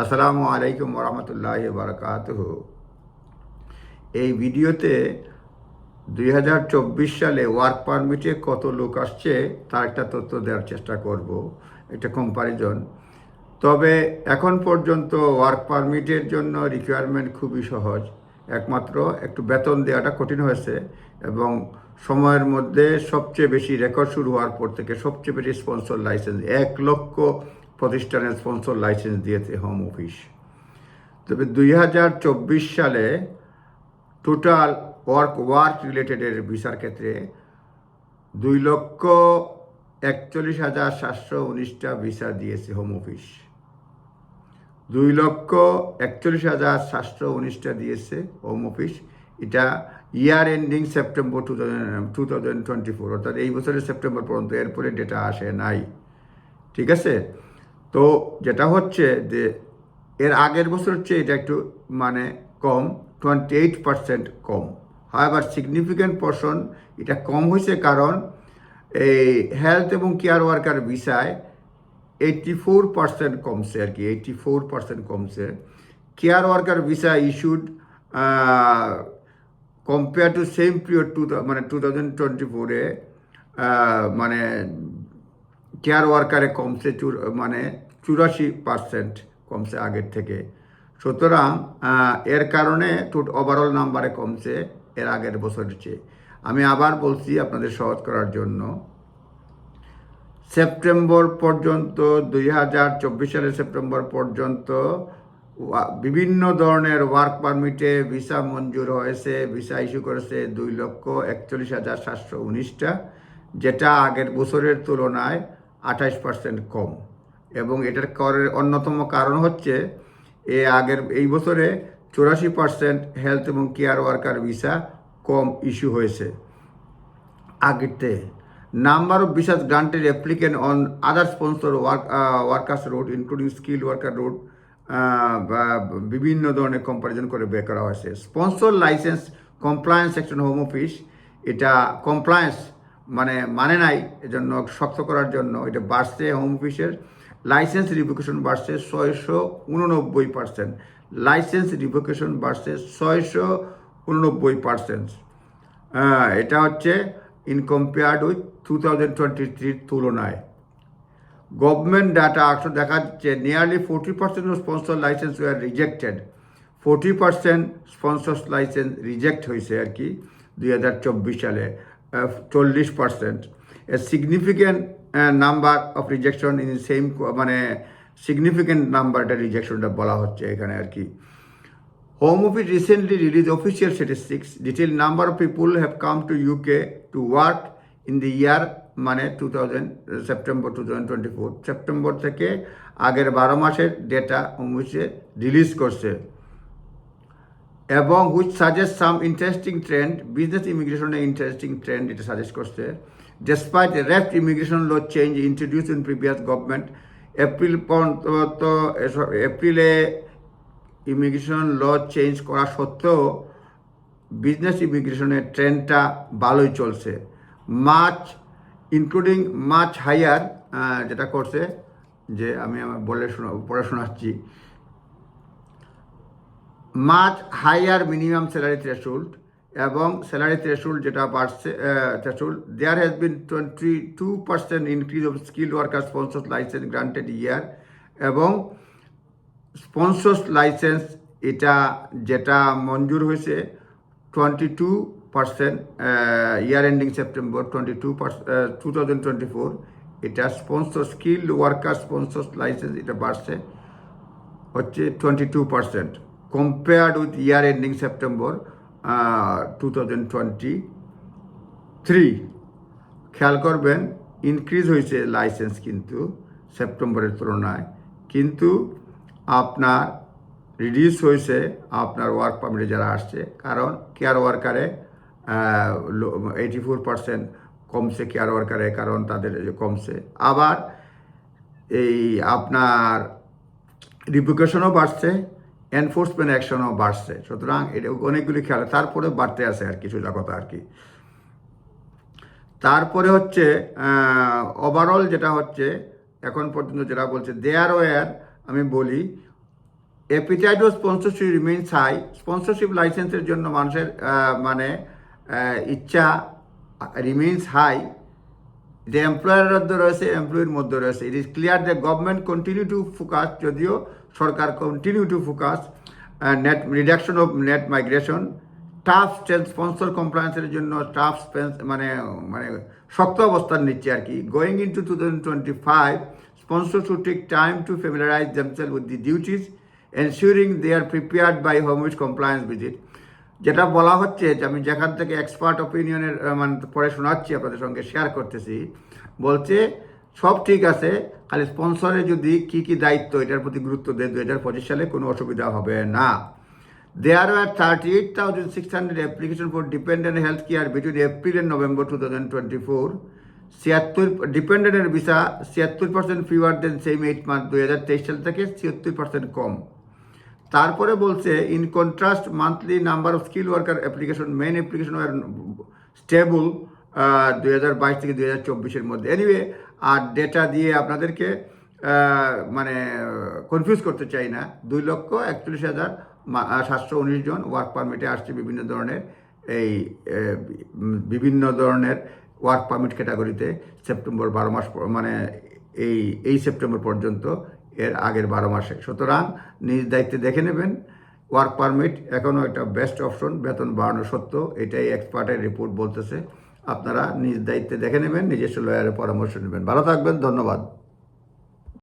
আসসালামু আলাইকুম রহমতুল্লাহ বারকাত এই ভিডিওতে দুই হাজার চব্বিশ সালে ওয়ার্ক পারমিটে কত লোক আসছে, তার একটা তথ্য দেওয়ার চেষ্টা করব, একটা কম্পারিজন তবে এখন পর্যন্ত ওয়ার্ক পারমিটের জন্য রিকোয়ারমেন্ট খুবই সহজ। একমাত্র একটু বেতন দেওয়াটা কঠিন হয়েছে এবং সময়ের মধ্যে সবচেয়ে বেশি রেকর্ড শুরু হওয়ার পর থেকে সবচেয়ে বেশি স্পন্সর লাইসেন্স এক লক্ষ প্রতিষ্ঠানের স্পন্সর লাইসেন্স দিয়েছে হোম অফিস তবে দুই হাজার চব্বিশ সালে টোটাল ওয়ার্ক ওয়ার্ক রিলেটেডের ভিসার ক্ষেত্রে দুই লক্ষ একচল্লিশ হাজার সাতশো উনিশটা ভিসা দিয়েছে হোম অফিস দুই লক্ষ একচল্লিশ হাজার সাতশো উনিশটা দিয়েছে হোম অফিস এটা year ending September two thousand two thousand twenty four অর্থাৎ এই বছরের সেপ্টেম্বর পর্যন্ত এরপরে ডেটা আসে নাই। ঠিক আছে? তো যেটা হচ্ছে যে এর আগের বছর হচ্ছে এটা একটু মানে কম টোয়েন্টি এইট পার্সেন্ট কম। হাইবার সিগনিফিক্যান্ট পোর্শন এটা কম হয়েছে কারণ এই হেলথ এবং কেয়ার ওয়ার্কার ভিসায় এইটটি ফোর পার্সেন্ট কমছে আর কি এইটটি ফোর পার্সেন্ট কমছে care worker visa issued compare to same period to মানে টু থাউজেন্ড টোয়েন্টি ফোরে মানে কেয়ার ওয়ার্কারে কমছে মানে চুরাশি পার্সেন্ট কমছে আগের থেকে। সুতরাং এর কারণে টুট ওভারঅল নাম্বারে কমছে এর আগের বছরের চেয়ে। আমি আবার বলছি আপনাদের সহজ করার জন্য। সেপ্টেম্বর পর্যন্ত, দুই হাজার চব্বিশ সালের সেপ্টেম্বর পর্যন্ত বিভিন্ন ধরনের ওয়ার্ক পারমিটে ভিসা মঞ্জুর হয়েছে ভিসা ইস্যু করেছে দুই লক্ষ একচল্লিশ হাজার সাতশো উনিশটা, যেটা আগের বছরের তুলনায় আঠাশ পার্সেন্ট কম। এবং এটার করের অন্যতম কারণ হচ্ছে এ আগের এই বছরে চুরাশি পার্সেন্ট হেলথ এবং কেয়ার ওয়ার্কার ভিসা কম ইস্যু হয়েছে। আগেতে number of visas granted applicant on other sponsor road including skilled worker road uh, বা বিভিন্ন ধরনের কম্পারিজন করে বের করা হয়েছে। Sponsor licence compliance section home office এটা কমপ্লায়েন্স মানে মানে নাই এজন্য শক্ত করার জন্য এটা বাড়ছে হোম অফিসের লাইসেন্স রিভোকেশন বাড়ছে ছয়শো উননব্বই পার্সেন্ট লাইসেন্স রিভোকেশন বাড়ছে ছয়শো উননব্বই পার্সেন্ট আহ, এটা হচ্ছে in compared with two thousand twenty থ্রির তুলনায়। গভর্নমেন্ট ডাটা আসলে দেখা যাচ্ছে nearly forty percent sponsor licence were rejected forty percent sponsor licence reject হয়েছে আর কি দুই হাজার চব্বিশ সালে। চল্লিশ percent a significant number of rejection in same মানে সিগনিফিক্যান্ট নাম্বারটা রিজেকশনটা বলা হচ্ছে এখানে আর কি home Office recently release official statistics. Detailed number of people have come to UK to work in the year মানে two thousand September two thousand twenty four September থেকে আগের বারো মাসের ডেটা হোম অফিসে রিলিজ করছে এবং which suggest some interesting trend business ইমিগ্রেশনে interesting trend এটা সাজেস্ট করছে। Despite raft immigration law change introduce in previous government April পর্যন্ত এপ্রিলে ইমিগ্রেশন ল চেঞ্জ করা সত্ত্বেও বিজনেস ইমিগ্রেশনের ট্রেন্ডটা ভালোই চলছে। মাছ ইনক্লুডিং মাছ হাইয়ার যেটা করছে, যে আমি আমার বলে শোনা, পড়ে শোনাচ্ছি। Much higher minimum salary threshold এবং স্যালারি থ্রেশোল্ড যেটা বাড়ছে threshold there has been twenty two percent increase of skill worker sponsor licence granted year এবং স্পন্সর্স লাইসেন্স এটা যেটা মঞ্জুর হয়েছে twenty two percent year ending September twenty two percent two thousand twenty four এটা sponsor skill worker sponsors licence এটা বাড়ছে হচ্ছে twenty two percent year ending September two thousand twenty three খেয়াল করবেন ইনক্রিজ হয়েছে লাইসেন্স কিন্তু সেপ্টেম্বরের তুলনায়। কিন্তু আপনার রিডিউস হয়েছে আপনার ওয়ার্ক পারমিটে যারা আসছে। কারণ কেয়ার ওয়ার্কারে এইটি ফোর পার্সেন্ট কমছে কেয়ার ওয়ার্কারে কারণ তাদের কমছে। আবার এই আপনার রিপুকেশনও বাড়ছে। এনফোর্সমেন্ট অ্যাকশনও বাড়ছে। সুতরাং এটা অনেকগুলি খেয়াল তারপরে বাড়তে আছে আর কি সোজা কথা আর কি। তারপরে হচ্ছে ওভারঅল যেটা হচ্ছে, এখন পর্যন্ত যেটা বলছে দেয়ার ওয়ার আমি বলি ও স্পন্সরশিপ রিমেন্স হাই স্পন্সরশিপ লাইসেন্সের জন্য মানুষের মানে ইচ্ছা রিমেন্স হাই যে এমপ্লয়ারের মধ্যে রয়েছে এমপ্লয়ির মধ্যে রয়েছে। It is clear the government continue to focus যদিও সরকার continue to focus net reduction of net migration tough sponsor কমপ্লায়েন্সের জন্য টাফ মানে মানে শক্ত অবস্থান নিচ্ছে আর কি। Going in to two thousand twenty five sponsor to take time to familiarise themselves with the duties ensuring they are prepared by home with compliance visit যেটা বলা হচ্ছে যে আমি যেখান থেকে এক্সপার্ট অপিনিয়নের মানে পরে শোনাচ্ছি আপনাদের সঙ্গে শেয়ার করতেছি, বলছে সব ঠিক আছে, খালি স্পন্সরে যদি কি কি দায়িত্ব এটার প্রতি গুরুত্ব দেয় দু হাজার পঁচিশ সালে, কোনো অসুবিধা হবে না। There are thirty eight thousand six hundred application for dependent health care between April and November two thousand twenty four ছিয়াত্তর ডিপেন্ডেন্টের ভিসা ছিয়াত্তর percent fewer than same eight month দুই হাজার তেইশ সাল থেকে ছিয়াত্তর পার্সেন্ট কম। তারপরে বলছে in contrast monthly number of skill worker application main application are stable দুই হাজার বাইশ থেকে দুই হাজার চব্বিশের মধ্যে। এনিওয়ে আর ডেটা দিয়ে আপনাদেরকে মানে কনফিউজ করতে চাই না। দুই লক্ষ একচল্লিশ হাজার সাতশো উনিশ জন ওয়ার্ক পারমিটে আসছে বিভিন্ন ধরনের এই বিভিন্ন ধরনের ওয়ার্ক পারমিট ক্যাটাগরিতে সেপ্টেম্বর বারো মাস মানে এই এই সেপ্টেম্বর পর্যন্ত এর আগের বারো মাসে। সুতরাং নিজ দায়িত্বে দেখে নেবেন ওয়ার্ক পারমিট এখনও একটা বেস্ট অপশন বেতন বাড়ানো সত্য এটাই এক্সপার্টের রিপোর্ট বলতেছে। আপনারা নিজ দায়িত্বে দেখে নেবেন নিজস্ব লয়ারের পরামর্শ নেবেন। ভালো থাকবেন ধন্যবাদ।